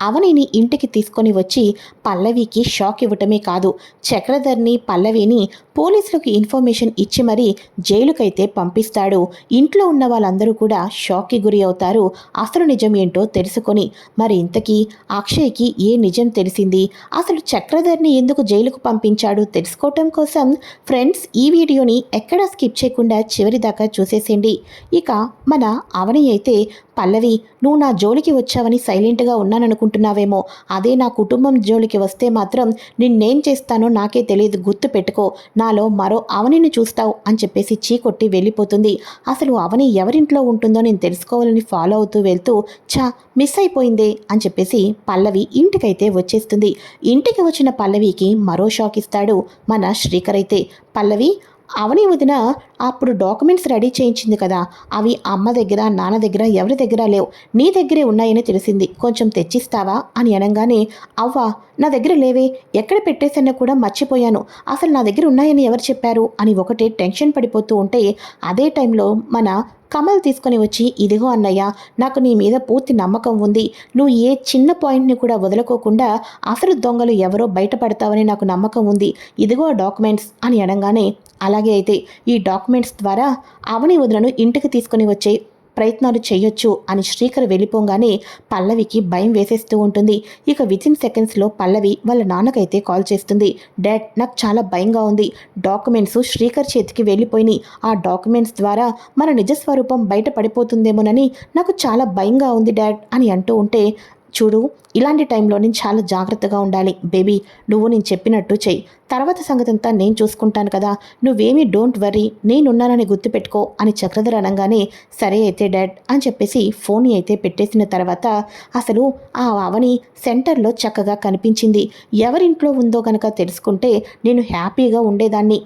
అవనిని ఇంటికి తీసుకొని వచ్చి పల్లవికి షాక్ ఇవ్వటమే కాదు చక్రధర్ని పల్లవిని పోలీసులకు ఇన్ఫర్మేషన్ ఇచ్చి మరీ జైలుకైతే పంపిస్తాడు. ఇంట్లో ఉన్న వాళ్ళందరూ కూడా షాక్కి గురి అవుతారు. అసలు నిజం ఏంటో తెలుసుకొని మరి ఇంతకీ అక్షయ్కి ఏ నిజం తెలిసింది? అసలు చక్రధర్ని ఎందుకు జైలుకు పంపించాడు? తెలుసుకోవటం కోసం ఫ్రెండ్స్ ఈ వీడియోని ఎక్కడా స్కిప్ చేయకుండా చివరి దాకా చూసేసేయండి. ఇక మన అవని అయితే పల్లవి నువ్వు నా జోలికి వచ్చావని సైలెంట్గా అనుకుంటున్నావేమో. అదే నా కుటుంబం జోలికి వస్తే మాత్రం నిన్నేం చేస్తానో నాకే తెలియదు. గుర్తు పెట్టుకో. నాలో మరో అవనిని చూస్తావు అని చెప్పేసి చీకొట్టి వెళ్ళిపోతుంది. అసలు అవని ఎవరింట్లో ఉంటుందో నేను తెలుసుకోవాలని ఫాలో అవుతూ వెళ్తూ చా మిస్ అయిపోయిందే అని చెప్పేసి పల్లవి ఇంటికైతే వచ్చేస్తుంది. ఇంటికి వచ్చిన పల్లవికి మరో షాక్ ఇస్తాడు మన శ్రీకర్ అయితే. పల్లవి అవని వదిన అప్పుడు డాక్యుమెంట్స్ రెడీ చేయించింది కదా. అవి అమ్మ దగ్గర నాన్న దగ్గర ఎవరి దగ్గర లేవు. నీ దగ్గరే ఉన్నాయని తెలిసింది. కొంచెం తెచ్చిస్తావా? అని అనగానే అవ్వా నా దగ్గర లేవే. ఎక్కడ పెట్టేసన్నా కూడా మర్చిపోయాను. అసలు నా దగ్గర ఉన్నాయని ఎవరు చెప్పారు? అని ఒకటే టెన్షన్ పడిపోతూ ఉంటే అదే టైంలో మన కమల్ తీసుకొని వచ్చి ఇదిగో అన్నయ్య నాకు నీ మీద పూర్తి నమ్మకం ఉంది. నువ్వు ఏ చిన్న పాయింట్ని కూడా వదులుకోకుండా అసలు దొంగలు ఎవరో బయటపడతావని నాకు నమ్మకం ఉంది. ఇదిగో డాక్యుమెంట్స్ అని అనగానే అలాగే అయితే ఈ డాక్యుమెంట్స్ ద్వారా అవని వదులను ఇంటికి తీసుకొని వచ్చే ప్రయత్నాలు చేయొచ్చు అని శ్రీకర్ వెళ్ళిపోగానే పల్లవికి భయం వేసేస్తూ ఉంటుంది. ఇక వితిన్ సెకండ్స్లో పల్లవి వాళ్ళ నాన్నకైతే కాల్ చేస్తుంది. డాడ్ నాకు చాలా భయంగా ఉంది. డాక్యుమెంట్స్ శ్రీకర్ చేతికి వెళ్ళిపోయినాయి. ఆ డాక్యుమెంట్స్ ద్వారా మన నిజస్వరూపం బయట పడిపోతుందేమోనని నాకు చాలా భయంగా ఉంది డాడ్ అని అంటూ ఉంటే చూడు ఇలాంటి టైంలో నేను చాలా జాగ్రత్తగా ఉండాలి. బేబీ నువ్వు నేను చెప్పినట్టు చెయ్యి. తర్వాత సంగతంతా నేను చూసుకుంటాను కదా. నువ్వేమీ డోంట్ వర్రీ నేనున్నానని గుర్తుపెట్టుకో అని చక్రధర్ అనగానే సరే అయితే డాడ్ అని చెప్పేసి ఫోన్ అయితే పెట్టేసిన తర్వాత అసలు ఆ ఆవని సెంటర్లో చక్కగా కనిపించింది. ఎవరింట్లో ఉందో కనుక తెలుసుకుంటే నేను హ్యాపీగా ఉండేదాన్ని.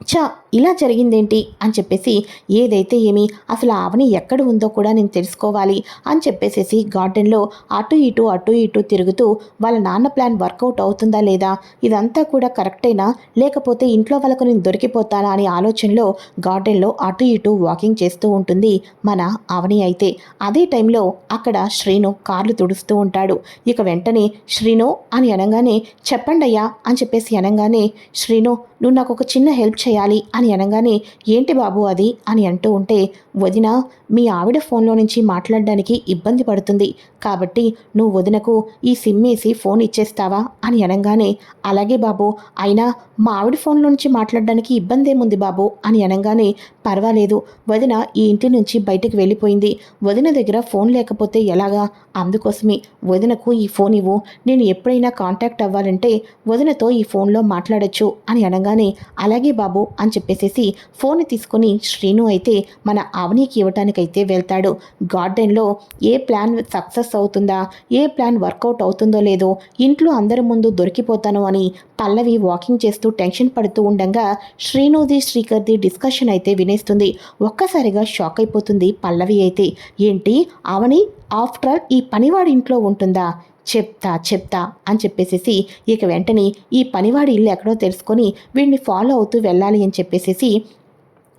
చా ఇలా జరిగిందేంటి? అని చెప్పేసి ఏదైతే ఏమి అసలు ఆవని ఎక్కడ ఉందో కూడా నేను తెలుసుకోవాలి అని చెప్పేసేసి గార్డెన్లో అటు ఇటు అటు ఇటు తిరుగుతూ వాళ్ళ నాన్న ప్లాన్ వర్కౌట్ అవుతుందా లేదా? ఇదంతా కూడా కరెక్టేనా? లేకపోతే ఇంట్లో వాళ్ళకు నేను దొరికిపోతానా అనే ఆలోచనలో గార్డెన్లో అటు ఇటు వాకింగ్ చేస్తూ ఉంటుంది మన ఆవని అయితే. అదే టైంలో అక్కడ శ్రీను కార్లు తుడుస్తూ ఉంటాడు. ఇక వెంటనే శ్రీను అని అనగానే చెప్పండి అయ్యా అని చెప్పేసి అనగానే శ్రీను నువ్వు నాకు ఒక చిన్న హెల్ప్ చేయాలి అని అనగానే ఏంటి బాబు అది? అని అంటూ ఉంటే వదిన మీ ఆవిడ ఫోన్లో నుంచి మాట్లాడడానికి ఇబ్బంది పడుతుంది. కాబట్టి నువ్వు వదినకు ఈ సిమ్ వేసి ఫోన్ ఇచ్చేస్తావా అని అనగానే అలాగే బాబు అయినా మా ఆవిడ ఫోన్లో నుంచి మాట్లాడడానికి ఇబ్బంది ఏముంది బాబు అని అనగానే పర్వాలేదు వదిన ఈ ఇంటి నుంచి బయటకు వెళ్ళిపోయింది. వదిన దగ్గర ఫోన్ లేకపోతే ఎలాగా? అందుకోసమే వదినకు ఈ ఫోన్ ఇవ్వు. నేను ఎప్పుడైనా కాంటాక్ట్ అవ్వాలంటే వదినతో ఈ ఫోన్లో మాట్లాడొచ్చు అని అనగానే అలాగే బాబు అని చెప్పేసేసి ఫోన్ తీసుకొని శ్రీను అయితే మన అవనీకి ఇవ్వటానికైతే వెళ్తాడు. గార్డెన్లో ఏ ప్లాన్ సక్సెస్ అవుతుందా? ఏ ప్లాన్ వర్కౌట్ అవుతుందో లేదో ఇంట్లో అందరి ముందు దొరికిపోతాను అని పల్లవి వాకింగ్ చేస్తూ టెన్షన్ పడుతూ ఉండగా శ్రీనుది శ్రీకర్ది డిస్కషన్ అయితే వినేస్తుంది. ఒక్కసారిగా షాక్ అయిపోతుంది పల్లవి అయితే. ఏంటి? అవని ఆఫ్టర్ ఆల్ ఈ పనివాడి ఇంట్లో ఉంటుందా? చెప్తా చెప్తా అని చెప్పేసేసి ఇక వెంటనే ఈ పనివాడి ఇల్లు ఎక్కడో తెలుసుకొని వీడిని ఫాలో అవుతూ వెళ్ళాలి అని చెప్పేసేసి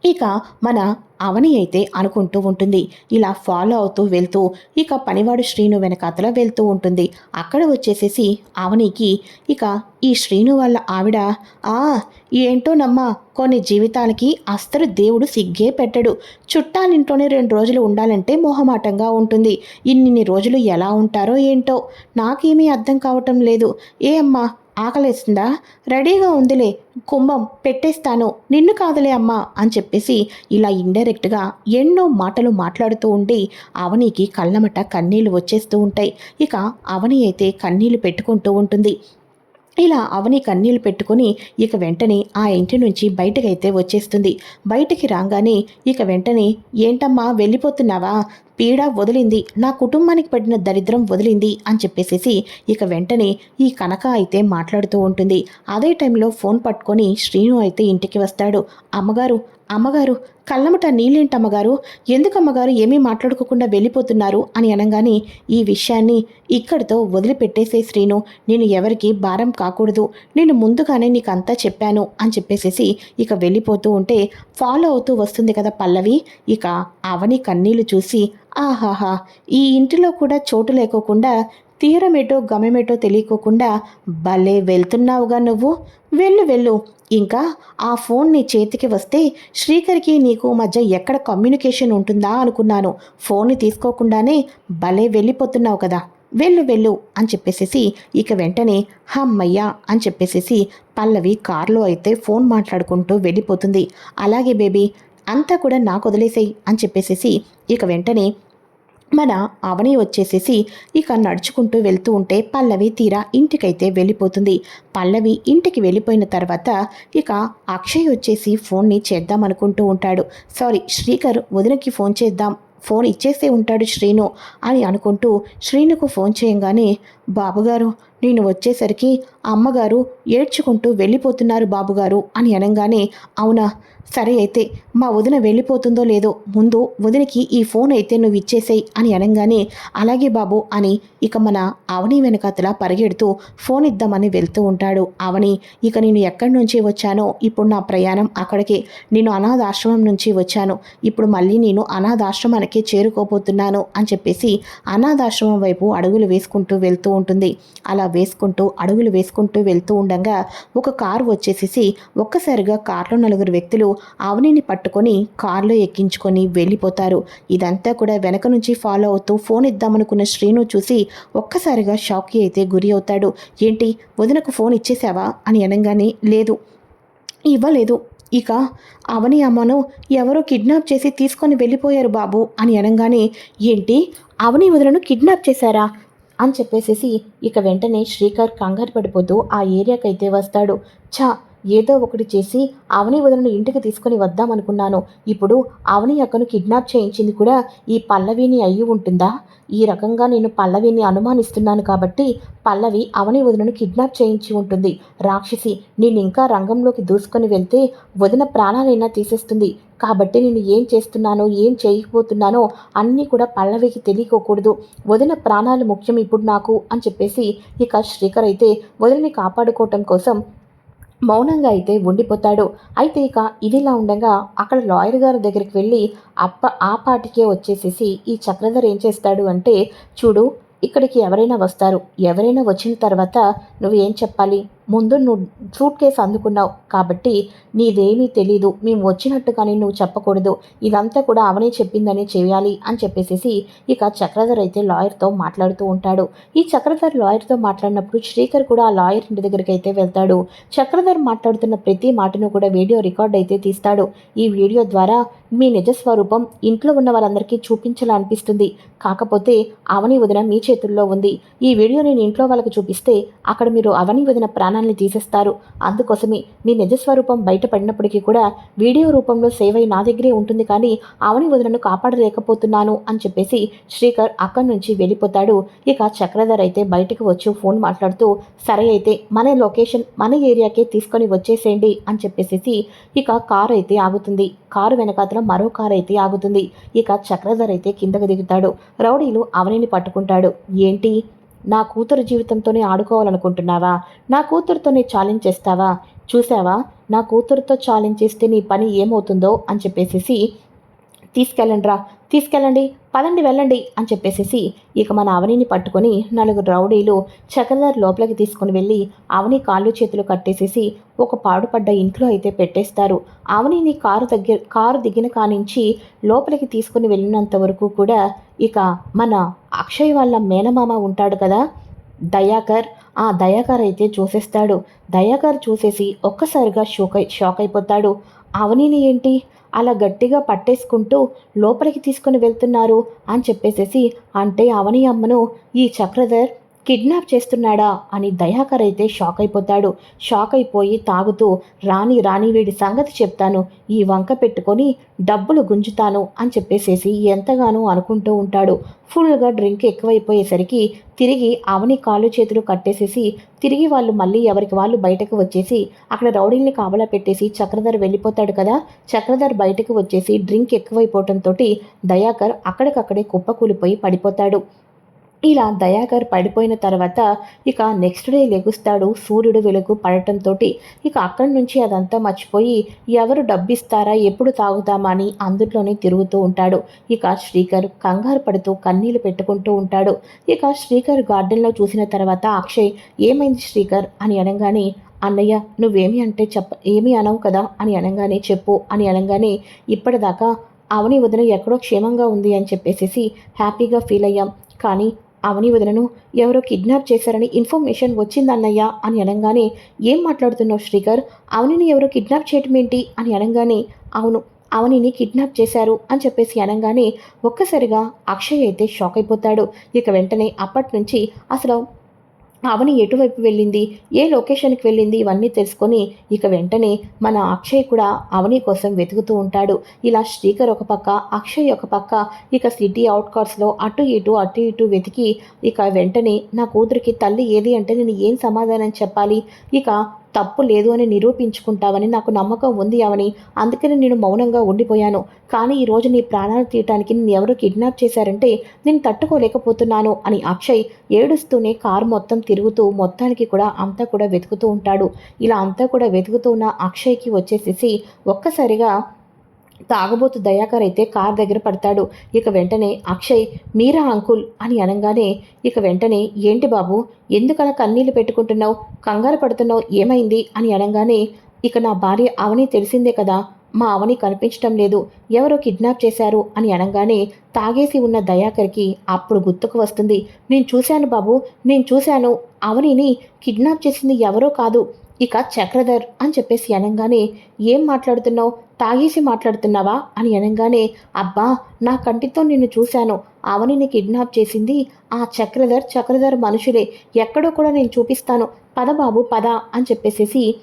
ఇక మన అవని అయితే అనుకుంటూ ఉంటుంది. ఇలా ఫాలో అవుతూ వెళ్తూ ఇక పనివాడు శ్రీను వెనకాతలో వెళ్తూ ఉంటుంది. అక్కడ వచ్చేసేసి అవనికి ఇక ఈ శ్రీను వాళ్ళ ఆవిడ ఆ ఏంటోనమ్మా కొన్ని జీవితాలకి అస్సలు దేవుడు సిగ్గే పెట్టడు. చుట్టాలింట్లోనే రెండు రోజులు ఉండాలంటే మొహమాటంగా ఉంటుంది. ఇన్నిన్ని రోజులు ఎలా ఉంటారో ఏంటో నాకేమీ అర్థం కావటం లేదు. ఏ అమ్మా ఆకలేస్తుందా? రెడీగా ఉందిలే కుంభం పెట్టేస్తాను. నిన్ను కాదులే అమ్మా అని చెప్పేసి ఇలా ఇండైరెక్ట్గా ఎన్నో మాటలు మాట్లాడుతూ ఉండి అవనికి కళ్ళమట కన్నీళ్ళు వచ్చేస్తూ ఉంటాయి. ఇక అవని అయితే కన్నీళ్ళు పెట్టుకుంటూ ఉంటుంది. ఇలా అవని కన్నీళ్ళు పెట్టుకొని ఇక వెంటనే ఆ ఇంటి నుంచి బయటకైతే వచ్చేస్తుంది. బయటికి రాగానే ఇక వెంటనే ఏంటమ్మా వెళ్ళిపోతున్నావా? పీడ వదిలింది. నా కుటుంబానికి పడిన దరిద్రం వదిలింది అని చెప్పేసేసి ఇక వెంటనే ఈ కనక అయితే మాట్లాడుతూ ఉంటుంది. అదే టైంలో ఫోన్ పట్టుకొని శ్రీను అయితే ఇంటికి వస్తాడు. అమ్మగారు అమ్మగారు కళ్ళముట నీళ్ళేంటి అమ్మగారు ఏమీ మాట్లాడుకోకుండా వెళ్ళిపోతున్నారు? అని అనగానే ఈ విషయాన్ని ఇక్కడితో వదిలిపెట్టేసే శ్రీను. నేను ఎవరికి భారం కాకూడదు. నేను ముందుగానే నీకు అంతా చెప్పాను అని చెప్పేసేసి ఇక వెళ్ళిపోతూ ఉంటే ఫాలో అవుతూ వస్తుంది కదా పల్లవి. ఇక అవని కన్నీళ్ళు చూసి ఆహాహా ఈ ఇంటిలో కూడా చోటు లేకోకుండా తీరమేటో గమమేటో తెలియకోకుండా భలే వెళ్తున్నావుగా నువ్వు. వెళ్ళు వెళ్ళు. ఇంకా ఆ ఫోన్ నీ చేతికి వస్తే శ్రీకర్కి నీకు మధ్య ఎక్కడ కమ్యూనికేషన్ ఉంటుందా అనుకున్నాను. ఫోన్ని తీసుకోకుండానే భలే వెళ్ళిపోతున్నావు కదా. వెళ్ళు వెళ్ళు అని చెప్పేసేసి ఇక వెంటనే హమ్మయ్యా అని చెప్పేసేసి పల్లవి కారులో అయితే ఫోన్ మాట్లాడుకుంటూ వెళ్ళిపోతుంది. అలాగే బేబీ అంతా కూడా నాకు వదిలేసేయి అని చెప్పేసేసి ఇక వెంటనే మన అవని వచ్చేసేసి ఇక నడుచుకుంటూ వెళ్తూ ఉంటే పల్లవి తీరా ఇంటికైతే వెళ్ళిపోతుంది. పల్లవి ఇంటికి వెళ్ళిపోయిన తర్వాత ఇక అక్షయ్ వచ్చేసి ఫోన్ని చేద్దాం అనుకుంటూ ఉంటాడు. సారీ శ్రీకర్ వదినకి ఫోన్ చేద్దాం. ఫోన్ ఇచ్చేసే ఉంటాడు శ్రీను అని అనుకుంటూ శ్రీనుకు ఫోన్ చేయంగానే బాబుగారు నేను వచ్చేసరికి అమ్మగారు ఏడ్చుకుంటూ వెళ్ళిపోతున్నారు బాబుగారు అని అనగానే అవునా? సరే అయితే మా వదిన వెళ్ళిపోతుందో లేదో ముందు వదినకి ఈ ఫోన్ అయితే నువ్వు ఇచ్చేసేయి అని అనగానే అలాగే బాబు అని ఇక మన అవని వెనకతలా పరిగెడుతూ ఫోన్ ఇద్దామని వెళ్తూ ఉంటాడు. అవని ఇక నేను ఎక్కడి నుంచి వచ్చానో? ఇప్పుడు నా ప్రయాణం అక్కడికే. నేను అనాథాశ్రమం నుంచి వచ్చాను. ఇప్పుడు మళ్ళీ నేను అనాథాశ్రమానికి చేరుకోబోతున్నాను అని చెప్పేసి అనాథాశ్రమం వైపు అడుగులు వేసుకుంటూ వెళ్తూ ఉంటుంది. అలా వేసుకుంటూ అడుగులు వేసుకుంటూ వెళ్తూ ఉండగా ఒక కారు వచ్చేసేసి ఒక్కసారిగా కారులో నలుగురు వ్యక్తులు అవనిని పట్టుకొని కారులో ఎక్కించుకొని వెళ్ళిపోతారు. ఇదంతా కూడా వెనక నుంచి ఫాలో అవుతూ ఫోన్ ఇద్దామనుకున్న శ్రీను చూసి ఒక్కసారిగా షాక్కి అయితే గురి అవుతాడు. ఏంటి వదినకు ఫోన్ ఇచ్చేసావా? అని అనగానే లేదు. ఇవ్వలేదు. ఇక అవని అమ్మను ఎవరో కిడ్నాప్ చేసి తీసుకొని వెళ్ళిపోయారు బాబు అని అనగానే ఏంటి అవని వదులను కిడ్నాప్ చేశారా? అని చెప్పేసేసి ఇక వెంటనే శ్రీకర్ కంగారు పడిపోతూ ఆ ఏరియాకైతే వస్తాడు. ఛా ఏదో ఒకటి చేసి అవని వదలను ఇంటికి తీసుకొని వద్దామనుకున్నాను ఇప్పుడు అవని అక్కను కిడ్నాప్ చేయించింది కూడా ఈ పల్లవిని అయ్యి ఉంటుందా? ఈ రకంగా నేను పల్లవిని అనుమానిస్తున్నాను కాబట్టి పల్లవి అవని వదనను కిడ్నాప్ చేయించి ఉంటుంది. రాక్షసి నేను ఇంకా రంగంలోకి దూసుకొని వెళ్తే వదిన ప్రాణాలైనా తీసేస్తుంది. కాబట్టి నేను ఏం చేస్తున్నానో ఏం చేయకపోతున్నానో అన్నీ కూడా పల్లవికి తెలియకోకూడదు. వదిన ప్రాణాలు ముఖ్యం ఇప్పుడు నాకు అని చెప్పేసి ఇక శ్రీకర్ అయితే వదిలిని కాపాడుకోవటం కోసం మౌనంగా అయితే ఉండిపోతాడు. అయితే ఇక ఇదిలా ఉండగా అక్కడ లాయర్ గారి దగ్గరికి వెళ్ళి అప్ప ఆ పాటికే వచ్చేసేసి ఈ చక్రధర్ ఏం చేస్తాడు అంటే చూడు ఇక్కడికి ఎవరైనా వస్తారు. ఎవరైనా వచ్చిన తర్వాత నువ్వు ఏం చెప్పాలి? ముందు నువ్వు సూట్ కేసు అందుకున్నావు కాబట్టి నీదేమీ తెలీదు. మేము వచ్చినట్టుగానే నువ్వు చెప్పకూడదు. ఇదంతా కూడా అవనే చెప్పిందని చేయాలి అని చెప్పేసి ఇక చక్రధర్ అయితే లాయర్తో మాట్లాడుతూ ఉంటాడు. ఈ చక్రధర్ లాయర్తో మాట్లాడినప్పుడు శ్రీకర్ కూడా ఆ లాయర్ ఇంటి దగ్గరికి అయితే వెళ్తాడు. చక్రధర్ మాట్లాడుతున్న ప్రతి మాటను కూడా వీడియో రికార్డ్ అయితే తీస్తాడు. ఈ వీడియో ద్వారా మీ నిజస్వరూపం ఇంట్లో ఉన్న వాళ్ళందరికీ చూపించాలనిపిస్తుంది. కాకపోతే అవని వదిన మీ చేతుల్లో ఉంది. ఈ వీడియో నేను ఇంట్లో వాళ్ళకి చూపిస్తే అక్కడ మీరు అవని వదిన ప్రాణాన్ని తీసేస్తారు. అందుకోసమే మీ నిజస్వరూపం బయటపడినప్పటికీ కూడా వీడియో రూపంలో సేవ్ అయి నా దగ్గరే ఉంటుంది కానీ ఆవని వదులను కాపాడలేకపోతున్నాను అని చెప్పేసి శ్రీకర్ అక్కడి నుంచి వెళ్ళిపోతాడు. ఇక చక్రధర్ అయితే బయటకు వచ్చి ఫోన్ మాట్లాడుతూ సరే అయితే మన లొకేషన్ మన ఏరియాకే తీసుకొని వచ్చేసేయండి అని చెప్పేసి ఇక కారు అయితే ఆగుతుంది. కారు వెనకాతల మరో కారు అయితే ఆగుతుంది. ఇక చక్రధర్ అయితే కిందకు దిగుతాడు. రౌడీలు అవనిని పట్టుకుంటాడు. ఏంటి? నా కూతురు జీవితంతోనే ఆడుకోవాలనుకుంటున్నావా? నా కూతురుతోనే ఛాలెంజ్ చేస్తావా? చూసావా? నా కూతురుతో ఛాలెంజ్ చేస్తే నీ పని ఏమవుతుందో అని చెప్పేసి తీసుకెళ్ళండి రా. తీసుకెళ్ళండి పదండి వెళ్ళండి అని చెప్పేసేసి ఇక మన అవనిని పట్టుకొని నలుగురు రౌడీలు చక్రధర్ లోపలికి తీసుకుని వెళ్ళి అవని కాళ్ళు చేతులు కట్టేసేసి ఒక పాడుపడ్డ ఇంట్లో అయితే పెట్టేస్తారు. అవనిని కారు దగ్గర కారు దిగిన కానించి లోపలికి తీసుకుని వెళ్ళినంత వరకు కూడా ఇక మన అక్షయ్ వాళ్ళ మేనమామ ఉంటాడు కదా దయాకర్. ఆ దయాకర్ అయితే చూసేస్తాడు. దయాకర్ చూసేసి ఒక్కసారిగా షోక్ అయి షాక్ అయిపోతాడు అవనీని ఏంటి? అలా గట్టిగా పట్టేసుకుంటూ లోపలికి తీసుకుని వెళ్తున్నారు అని చెప్పేసేసి అంటే అవని అమ్మను ఈ చక్రధర్ కిడ్నాప్ చేస్తున్నాడా అని దయాకర్ అయితే షాక్ అయిపోతాడు. షాక్ అయిపోయి తాగుతూ రాణి రాణి వీడి సంగతి చెప్తాను. ఈ వంక పెట్టుకొని డబ్బులు గుంజుతాను అని చెప్పేసేసి ఎంతగానో అనుకుంటూ ఉంటాడు. ఫుల్గా డ్రింక్ ఎక్కువైపోయేసరికి తిరిగి అవని కాళ్ళు చేతులు కట్టేసేసి తిరిగి వాళ్ళు మళ్ళీ ఎవరికి వాళ్ళు బయటకు వచ్చేసి అక్కడ రౌడీల్ని కావలా పెట్టేసి చక్రధర్ వెళ్ళిపోతాడు కదా. చక్రధర్ బయటకు వచ్చేసి డ్రింక్ ఎక్కువైపోవటంతో దయాకర్ అక్కడికక్కడే కుప్పకూలిపోయి పడిపోతాడు. ఇలా దయాకర్ పడిపోయిన తర్వాత ఇక నెక్స్ట్ డే లెగుస్తాడు సూర్యుడు వెలుగు పడటంతో ఇక అక్కడి నుంచి అదంతా మర్చిపోయి ఎవరు డబ్బిస్తారా ఎప్పుడు తాగుతామా అని అందులోనే తిరుగుతూ ఉంటాడు. ఇక శ్రీకర్ కంగారు పడుతూ కన్నీళ్ళు పెట్టుకుంటూ ఉంటాడు. ఇక శ్రీకర్ గార్డెన్లో చూసిన తర్వాత అక్షయ్ ఏమైంది శ్రీకర్? అని అనగానే అన్నయ్య నువ్వేమి అంటే చెప్ప ఏమీ అనవు కదా? అని అనగానే చెప్పు అని అనగానే ఇప్పటిదాకా అవని వదిన ఎక్కడో క్షేమంగా ఉంది అని చెప్పేసేసి హ్యాపీగా ఫీల్ అయ్యాం. కానీ అవని వదినను ఎవరో కిడ్నాప్ చేశారని ఇన్ఫర్మేషన్ వచ్చిందన్నయ్యా అని అనగానే ఏం మాట్లాడుతున్నావు శ్రీకర్? అవనిని ఎవరో కిడ్నాప్ చేయటం ఏంటి అని అనగానే అవును అవనిని కిడ్నాప్ చేశారు అని చెప్పేసి అనగానే ఒక్కసారిగా అక్షయ్ అయితే షాక్ అయిపోతాడు. ఇక వెంటనే అప్పటి నుంచి అసలు అవని ఎటువైపు వెళ్ళింది? ఏ లొకేషన్కి వెళ్ళింది? ఇవన్నీ తెలుసుకొని ఇక వెంటనే మన అక్షయ్ కూడా అవని కోసం వెతుకుతూ ఉంటాడు. ఇలా శ్రీకర్ ఒక పక్క అక్షయ్ ఒక పక్క ఇక సిటీ అవుట్కట్స్లో అటు ఇటు అటు ఇటు వెతికి ఇక వెంటనే నా కూతురికి తల్లి ఏది అంటే నేను ఏం సమాధానం చెప్పాలి? ఇక తప్పు లేదు అని నిరూపించుకుంటావని నాకు నమ్మకం ఉంది అవని. అందుకని నేను మౌనంగా ఉండిపోయాను. కానీ ఈరోజు నీ ప్రాణాలు తీయటానికి నేను ఎవరు కిడ్నాప్ చేశారంటే నేను తట్టుకోలేకపోతున్నాను అని అక్షయ్ ఏడుస్తూనే కారు మొత్తం తిరుగుతూ మొత్తానికి కూడా అంతా కూడా వెతుకుతూ ఉంటాడు. ఇలా అంతా కూడా వెతుకుతూ ఉన్న అక్షయ్కి వచ్చేసేసి ఒక్కసారిగా తాగబోతు దయాకర్ అయితే కార్ దగ్గర పడతాడు. ఇక వెంటనే అక్షయ్ మీరా అంకుల్? అని అనగానే ఇక వెంటనే ఏంటి బాబు ఎందుకలా కన్నీళ్ళు పెట్టుకుంటున్నావు? కంగారు పడుతున్నావు? ఏమైంది? అని అనగానే ఇక నా భార్య అవని తెలిసిందే కదా మా అవని కనిపించటం లేదు. ఎవరో కిడ్నాప్ చేశారు? అని అనగానే తాగేసి ఉన్న దయాకర్కి అప్పుడు గుర్తుకు వస్తుంది. నేను చూశాను బాబు నేను చూశాను. అవనిని కిడ్నాప్ చేసింది ఎవరో కాదు. ఇక చక్రధర్ అని చెప్పేసి అనగానే ఏం మాట్లాడుతున్నావు? తాగేసి మాట్లాడుతున్నావా? అని అనగానే అబ్బా నా కంటితో నిన్ను చూశాను. అవనిని కిడ్నాప్ చేసింది ఆ చక్రధర్ చక్రధర్ మనుషులే. ఎక్కడో కూడా నేను చూపిస్తాను. పద బాబు పద అని చెప్పేసేసి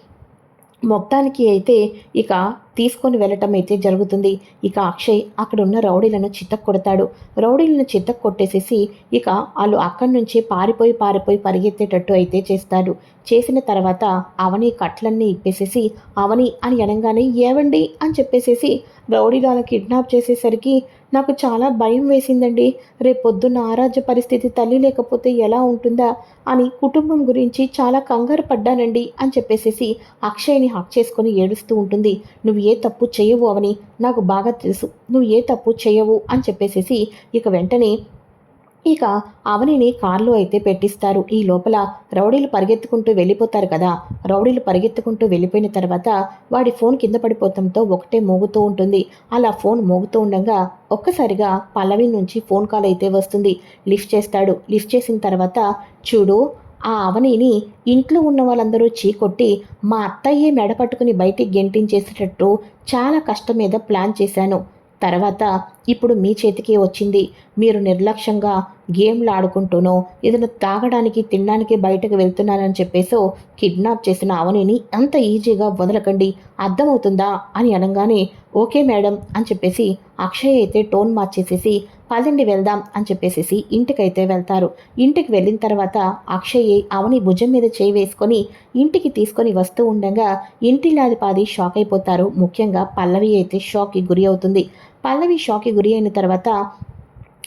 మొత్తానికి అయితే ఇక తీసుకొని వెళ్ళటం అయితే జరుగుతుంది. ఇక అక్షయ్ అక్కడ ఉన్న రౌడీలను చిత్తకు కొడతాడు రౌడీలను చిత్తకు కొట్టేసేసి ఇక వాళ్ళు అక్కడి నుంచి పారిపోయి పారిపోయి పరిగెత్తేటట్టు అయితే చేస్తాడు. చేసిన తర్వాత అవని కట్లన్నీ ఇప్పేసేసి అవని అని అనగానే ఏవండి? అని చెప్పేసేసి రౌడీలు అలా కిడ్నాప్ చేసేసరికి నాకు చాలా భయం వేసిందండి. రేపొద్దున్న ఆరాధ్య పరిస్థితి తల్లి లేకపోతే ఎలా ఉంటుందా అని కుటుంబం గురించి చాలా కంగారు పడ్డానండి అని చెప్పేసేసి అక్షయ్ని హక్ చేసుకొని ఏడుస్తూ ఉంటుంది. నువ్వు ఏ తప్పు చేయవు అవని నాకు బాగా తెలుసు. నువ్వు ఏ తప్పు చేయవు అని చెప్పేసేసి ఇక వెంటనే ఇక అవనిని కారులో అయితే పెట్టిస్తారు. ఈ లోపల రౌడీలు పరిగెత్తుకుంటూ వెళ్ళిపోతారు కదా. రౌడీలు పరిగెత్తుకుంటూ వెళ్ళిపోయిన తర్వాత వాడి ఫోన్ కింద పడిపోవడంతో ఒకటే మోగుతూ ఉంటుంది. అలా ఫోన్ మోగుతూ ఉండగా ఒక్కసారిగా పల్లవి నుంచి ఫోన్ కాల్ అయితే వస్తుంది. లిఫ్ట్ చేస్తాడు. లిఫ్ట్ చేసిన తర్వాత చూడు ఆ అవనిని ఇంట్లో ఉన్న వాళ్ళందరూ చీకొట్టి మా అత్తయ్యే మెడ పట్టుకుని బయటికి గెంటించేసేటట్టు చాలా కష్టం మీద ప్లాన్ చేశాను. తర్వాత ఇప్పుడు మీ చేతికే వచ్చింది. మీరు నిర్లక్ష్యంగా గేమ్లు ఆడుకుంటూనో ఏదైనా తాగడానికి తినడానికి బయటకు వెళ్తున్నానని చెప్పేసో కిడ్నాప్ చేసిన అవనిని అంత ఈజీగా వదలకండి. అర్థమవుతుందా? అని అనగానే ఓకే మేడం అని చెప్పేసి అక్షయ్ అయితే టోన్ మార్చేసేసి పదండి వెళ్దాం అని చెప్పేసేసి ఇంటికైతే వెళ్తారు. ఇంటికి వెళ్ళిన తర్వాత అక్షయ్ అవని భుజం మీద చేయి వేసుకొని ఇంటికి తీసుకొని వస్తూ ఉండగా ఇంటిలాది పాది షాక్ అయిపోతారు. ముఖ్యంగా పల్లవి అయితే షాక్కి గురి అవుతుంది. పల్లవి షాక్కి గురి అయిన తర్వాత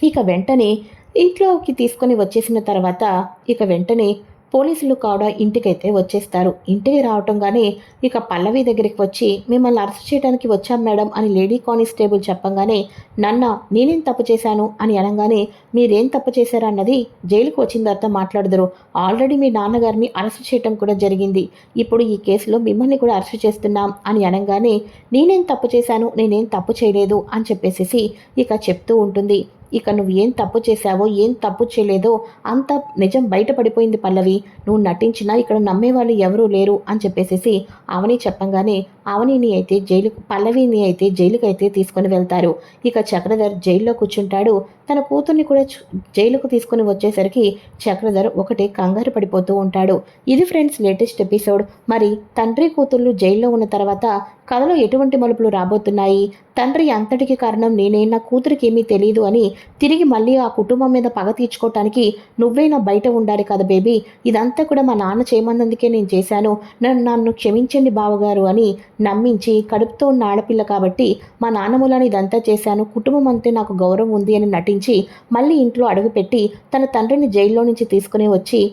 ఇక వెంటనే ఇంట్లోకి తీసుకొని వచ్చేసిన తర్వాత ఇక వెంటనే పోలీసులు కూడా ఇంటికైతే వచ్చేస్తారు. ఇంటికి రావటంగానే ఇక పల్లవి దగ్గరికి వచ్చి మిమ్మల్ని అరెస్ట్ చేయడానికి వచ్చాం మేడం అని లేడీ కానిస్టేబుల్ చెప్పంగానే నన్న నేనేం తప్పు చేశాను? అని అనగానే మీరేం తప్పు చేశారన్నది జైలుకు వచ్చిన తర్వాత మాట్లాడదురు. ఆల్రెడీ మీ నాన్నగారిని అరెస్ట్ చేయడం కూడా జరిగింది. ఇప్పుడు ఈ కేసులో మిమ్మల్ని కూడా అరెస్ట్ చేస్తున్నాం అని అనగానే నేనేం తప్పు చేశాను? నేనేం తప్పు చేయలేదు అని చెప్పేసి ఇక చెప్తూ ఉంటుంది. ఇక నువ్వు ఏం తప్పు చేశావో ఏం తప్పు చేయలేదో అంత నిజం బయటపడిపోయింది పల్లవి. నువ్వు నటించినా ఇక్కడ నమ్మేవాళ్ళు ఎవరూ లేరు అని చెప్పేసేసి అవని చెప్పంగానే అవనిని అయితే జైలు పల్లవిని అయితే జైలుకి అయితే తీసుకొని వెళ్తారు. ఇక చక్రధర్ జైల్లో కూర్చుంటాడు. తన కూతుర్ని కూడా జైలుకు తీసుకొని వచ్చేసరికి చక్రధర్ ఒకటే కంగారు పడిపోతూ ఉంటాడు. ఇది ఫ్రెండ్స్ లేటెస్ట్ ఎపిసోడ్. మరి తండ్రి కూతుర్లు జైల్లో ఉన్న తర్వాత కథలో ఎటువంటి మలుపులు రాబోతున్నాయి? తండ్రి అంతటికి కారణం నేనే నా కూతురికి ఏమీ తెలియదు అని తిరిగి మళ్ళీ ఆ కుటుంబం మీద పగ తీర్చుకోవటానికి నువ్వైనా బయట ఉండాలి కదా బేబీ? ఇదంతా కూడా మా నాన్న చేయమన్నందుకే నేను చేశాను. నన్ను నన్ను క్షమించండి బావగారు అని నమ్మించి కడుపుతో ఉన్న ఆడపిల్ల కాబట్టి మా నాన్న ఇదంతా చేశాను. కుటుంబం అంతే నాకు గౌరవం ఉంది అని నటించి మళ్ళీ ఇంట్లో అడుగుపెట్టి తన తండ్రిని జైల్లో నుంచి తీసుకుని వచ్చి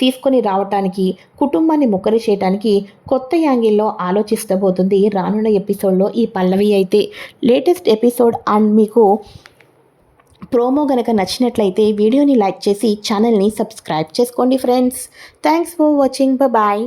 తీసుకొని రావటానికి కుటుంబాన్ని ముక్కరి చేయటానికి కొత్త యాంగిల్లో ఆలోచిస్తబోతుంది రానున్న ఎపిసోడ్లో ఈ పల్లవి అయితే. లేటెస్ట్ ఎపిసోడ్ అండ్ మీకు ప్రోమో గనక నచ్చినట్లయితే వీడియోని లైక్ చేసి ఛానల్ని సబ్స్క్రైబ్ చేసుకోండి friends. Thanks for watching. Bye